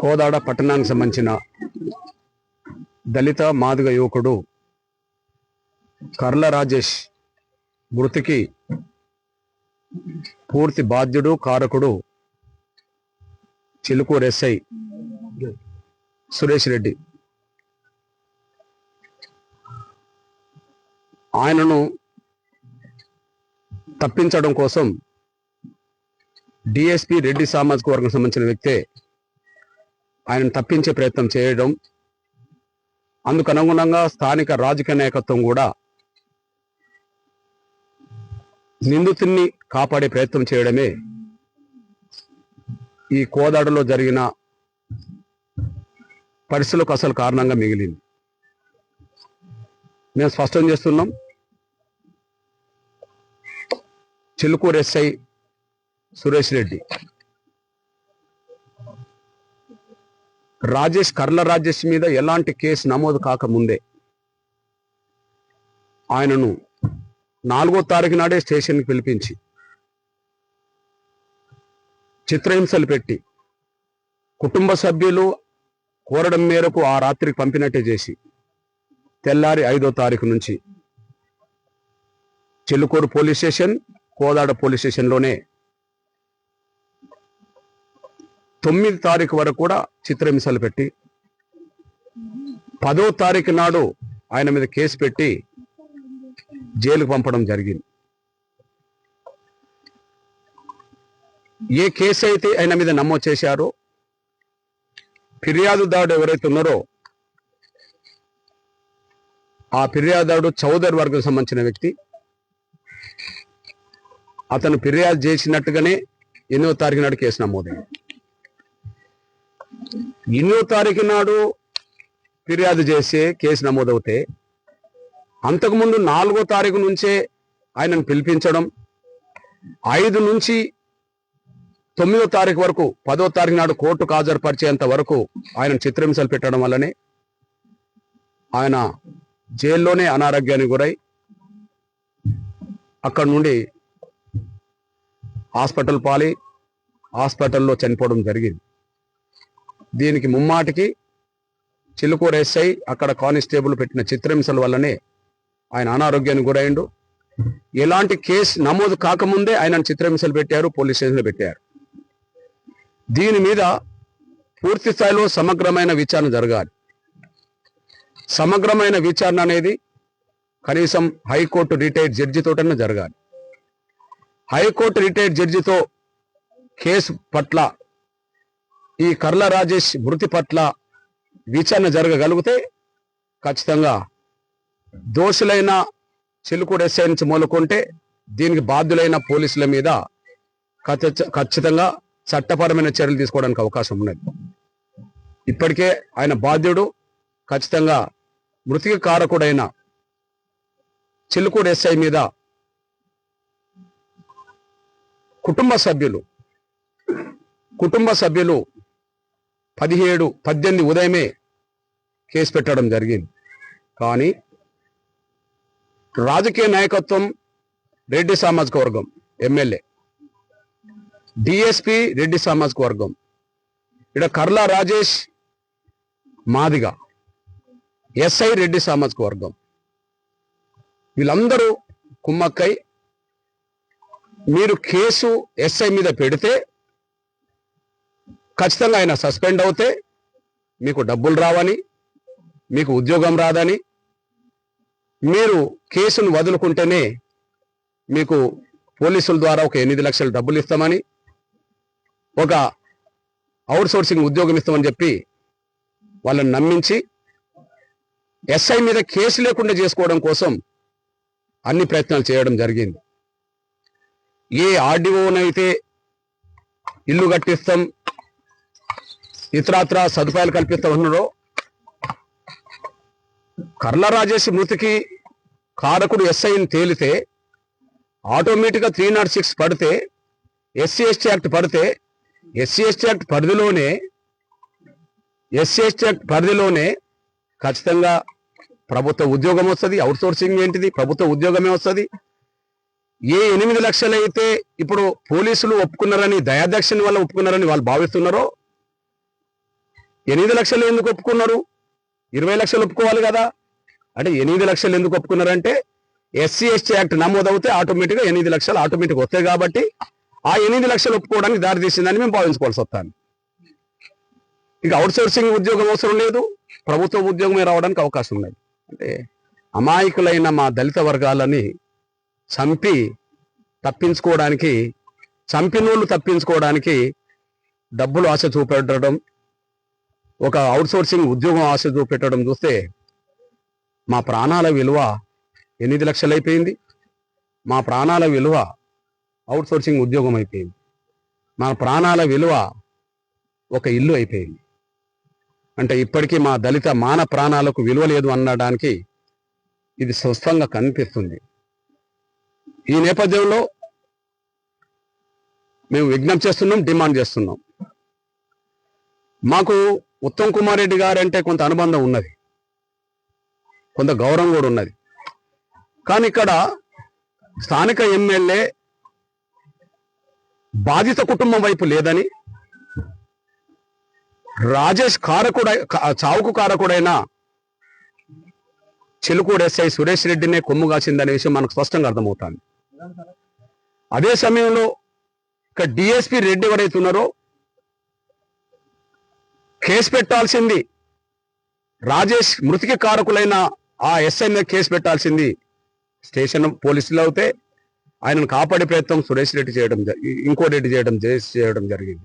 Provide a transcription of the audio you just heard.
కోదాడ పట్టణానికి సంబంధించిన దళిత మాదిగ యువకుడు కర్ల రాజేష్ మృతికి పూర్తి బాధ్యుడు కారకుడు చిలుకూరు ఎస్ఐ సురేష్ రెడ్డి. ఆయనను తప్పించడం కోసం డిఎస్పి రెడ్డి సామాజిక వర్గం సంబంధించిన వ్యక్తే ఆయనను తప్పించే ప్రయత్నం చేయడం అందుకు అనుగుణంగా స్థానిక రాజకీయ నాయకత్వం కూడా నిందితుడిని కాపాడే ప్రయత్నం చేయడమే ఈ కోదాడలో జరిగిన పరిస్థితులకు అసలు కారణంగా మిగిలింది. మేము స్పష్టం చేస్తున్నాం చిలుకూరు ఎస్ఐ సురేష్ రెడ్డి రాజేష్ కర్ల రాజేష్ మీద ఎలాంటి కేసు నమోదు కాకముందే ఆయనను నాలుగో తారీఖు నాడే స్టేషన్కి పిలిపించి చిత్రహింసలు పెట్టి కుటుంబ సభ్యులు కోరడం మేరకు ఆ రాత్రికి పంపినట్టే చేసి తెల్లారి ఐదో తారీఖు నుంచి Chilukuru police station Kodad police స్టేషన్లోనే తొమ్మిది తారీఖు వరకు కూడా చిత్రహింసలు పెట్టి పదో తారీఖు నాడు ఆయన మీద కేసు పెట్టి జైలుకు పంపడం జరిగింది. ఏ కేసు అయితే ఆయన మీద నమోదు చేశారో ఫిర్యాదుదారుడు ఎవరైతే ఉన్నారో ఆ ఫిర్యాదుదారుడు చౌదరి వర్గం సంబంధించిన వ్యక్తి. అతను ఫిర్యాదు చేసినట్టుగానే ఎనిమిదో తారీఖు నాడు కేసు నమోదైంది. ఎనిమిదో తారీఖు నాడు ఫిర్యాదు చేసే కేసు నమోదవుతే అంతకుముందు నాలుగో తారీఖు నుంచే ఆయనను పిలిపించడం ఐదు నుంచి తొమ్మిదో తారీఖు వరకు పదో తారీఖు నాడు కోర్టుకు హాజరుపరిచేంత వరకు ఆయన చిత్రహింసలు పెట్టడం వల్లనే ఆయన జైల్లోనే అనారోగ్యానికి గురై అక్కడ నుండి హాస్పిటల్ పాలి హాస్పిటల్లో చనిపోవడం జరిగింది. దీనికి ముమ్మాటికి చిలుకూరు ఎస్ఐ అక్కడ కానిస్టేబుల్ పెట్టిన చిత్రహింసల వల్లనే ఆయన అనారోగ్యానికి గురైండు. ఎలాంటి కేసు నమోదు కాకముందే ఆయన చిత్రహింసలు పెట్టారు పోలీస్ స్టేషన్లో పెట్టారు. దీని మీద పూర్తి స్థాయిలో సమగ్రమైన విచారణ జరగాలి. సమగ్రమైన విచారణ అనేది కనీసం హైకోర్టు రిటైర్డ్ జడ్జితోటన్నా జరగాలి. హైకోర్టు రిటైర్డ్ జడ్జితో కేసు పట్ల ఈ కర్ల రాజేష్ మృతి పట్ల విచారణ జరగగలిగితే ఖచ్చితంగా దోషులైన చిలుకూడు ఎస్ఐ నుంచి మొలుకుంటే దీనికి బాధ్యులైన పోలీసుల మీద ఖచ్చితంగా చట్టపరమైన చర్యలు తీసుకోవడానికి అవకాశం ఉన్నది. ఇప్పటికే ఆయన బాధ్యుడు ఖచ్చితంగా మృతికి కారకుడైన చిలుకూడు ఎస్ఐ మీద కుటుంబ సభ్యులు కుటుంబ సభ్యులు పదిహేడు పద్దెనిమిది ఉదయమే కేసు పెట్టడం జరిగింది. కానీ రాజకీయ నాయకత్వం రెడ్డి సామాజిక వర్గం ఎమ్మెల్యే. డిఎస్పి రెడ్డి సామాజిక వర్గం ఇక్కడ కర్ల రాజేష్ మాదిగ. ఎస్ఐ రెడ్డి సామాజిక వర్గం వీళ్ళందరూ కుమ్మక్కై. మీరు కేసు ఎస్ఐ మీద పెడితే ఖచ్చితంగా ఆయన సస్పెండ్ అవుతే మీకు డబ్బులు రావని మీకు ఉద్యోగం రాదని మీరు కేసును వదులుకుంటేనే మీకు పోలీసుల ద్వారా ఒక ఎనిమిది లక్షల డబ్బులు ఇస్తామని ఒక అవుట్ సోర్సింగ్ ఉద్యోగం ఇస్తామని చెప్పి వాళ్ళని నమ్మించి ఎస్ఐ మీద కేసు లేకుండా చేసుకోవడం కోసం అన్ని ప్రయత్నాలు చేయడం జరిగింది. ఏ ఆర్డీఓనైతే ఇల్లు కట్టిస్తాం ఇతరాత్ర సదుపాయాలు కల్పిస్తూ అన్నారో కర్ల రాజేష్ మృతికి కారకుడు ఎస్ఐని తేలితే ఆటోమేటిక్గా త్రీ నాట్ సిక్స్ పడితే ఎస్సీ ఎస్టీ యాక్ట్ పడితే ఎస్సీ ఎస్టీ యాక్ట్ పరిధిలోనే ఎస్సీ ఎస్టీ యాక్ట్ పరిధిలోనే ఖచ్చితంగా ప్రభుత్వ ఉద్యోగం వస్తుంది అవుట్ సోర్సింగ్ ఏంటిది ప్రభుత్వ ఉద్యోగమే వస్తుంది. ఏ ఎనిమిది లక్షలు అయితే ఇప్పుడు పోలీసులు ఒప్పుకున్నారని దయాదక్షిణ వల్ల ఒప్పుకున్నారని వాళ్ళు భావిస్తున్నారో ఎనిమిది లక్షలు ఎందుకు ఒప్పుకున్నారు? ఇరవై లక్షలు ఒప్పుకోవాలి కదా. అంటే ఎనిమిది లక్షలు ఎందుకు ఒప్పుకున్నారంటే ఎస్సీ ఎస్టీ యాక్ట్ నమోదవుతే ఆటోమేటిక్గా ఎనిమిది లక్షలు ఆటోమేటిక్ వస్తాయి కాబట్టి ఆ ఎనిమిది లక్షలు ఒప్పుకోవడానికి దారి తీసిందని మేము భావించుకోవాల్సి వస్తాను ఇక అవుట్ సోర్సింగ్ ఉద్యోగం అవసరం లేదు. ప్రభుత్వ ఉద్యోగమే రావడానికి అవకాశం ఉన్నది అంటే అమాయకులైన మా దళిత వర్గాలని చంపి తప్పించుకోవడానికి చంపినోళ్ళు తప్పించుకోవడానికి డబ్బులు ఆశ చూపెట్టడం ఒక అవుట్సోర్సింగ్ ఉద్యోగం ఆశ చూపెట్టడం చూస్తే మా ప్రాణాల విలువ ఎనిమిది లక్షలు అయిపోయింది మా ప్రాణాల విలువ అవుట్సోర్సింగ్ ఉద్యోగం అయిపోయింది. మా ప్రాణాల విలువ ఒక ఇల్లు అయిపోయింది. అంటే ఇప్పటికీ మా దళిత మాన ప్రాణాలకు విలువ లేదు అనడానికి ఇది స్పష్టంగా కనిపిస్తుంది. ఈ నేపథ్యంలో మేము విజ్ఞప్తి చేస్తున్నాం డిమాండ్ చేస్తున్నాం. మాకు ఉత్తమ్ కుమార్ రెడ్డి గారు అంటే కొంత అనుబంధం ఉన్నది. కొంత గౌరవం కూడా ఉన్నది. కానీ ఇక్కడ స్థానిక ఎమ్మెల్యే బాధిత కుటుంబం వైపు లేదని రాజేష్ కారకుడ చావుకు కారకుడైన చెలుకూడు ఎస్ఐ సురేష్ రెడ్డినే కొమ్ము కాసిందనే విషయం మనకు స్పష్టంగా అర్థమవుతుంది. అదే సమయంలో ఇక డిఎస్పి రెడ్డి ఎవరైతే ఉన్నారో కేసు పెట్టాల్సింది. రాజేష్ మృతికి కారకులైన ఆ ఎస్ఐ మీద కేసు పెట్టాల్సింది. స్టేషన్ పోలీసులు అవుతే ఆయనను కాపాడే ప్రయత్నం సురేష్ రెడ్డి చేయడం ఇంకో రెడ్డి చేయడం చేయడం జరిగింది.